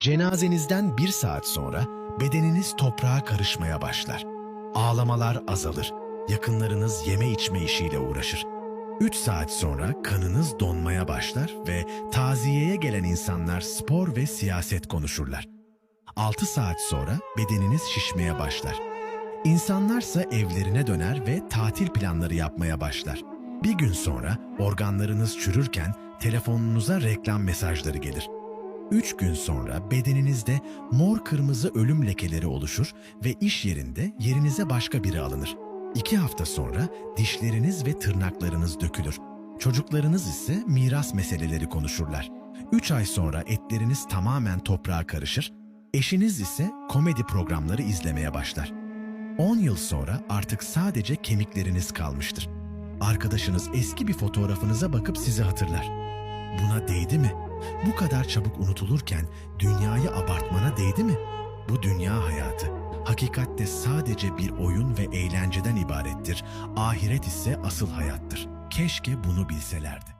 Cenazenizden bir saat sonra bedeniniz toprağa karışmaya başlar. Ağlamalar azalır. Yakınlarınız yeme içme işiyle uğraşır. 3 saat sonra kanınız donmaya başlar ve taziyeye gelen insanlar spor ve siyaset konuşurlar. 6 saat sonra bedeniniz şişmeye başlar. İnsanlarsa evlerine döner ve tatil planları yapmaya başlar. Bir gün sonra organlarınız çürürken telefonunuza reklam mesajları gelir. Üç gün sonra bedeninizde mor kırmızı ölüm lekeleri oluşur ve iş yerinde yerinize başka biri alınır. İki hafta sonra dişleriniz ve tırnaklarınız dökülür. Çocuklarınız ise miras meseleleri konuşurlar. Üç ay sonra etleriniz tamamen toprağa karışır, eşiniz ise komedi programları izlemeye başlar. 10 yıl sonra artık sadece kemikleriniz kalmıştır. Arkadaşınız eski bir fotoğrafınıza bakıp sizi hatırlar. Buna değdi mi? Bu kadar çabuk unutulurken dünyayı abartmana değdi mi? Bu dünya hayatı hakikatte sadece bir oyun ve eğlenceden ibarettir. Ahiret ise asıl hayattır. Keşke bunu bilselerdi.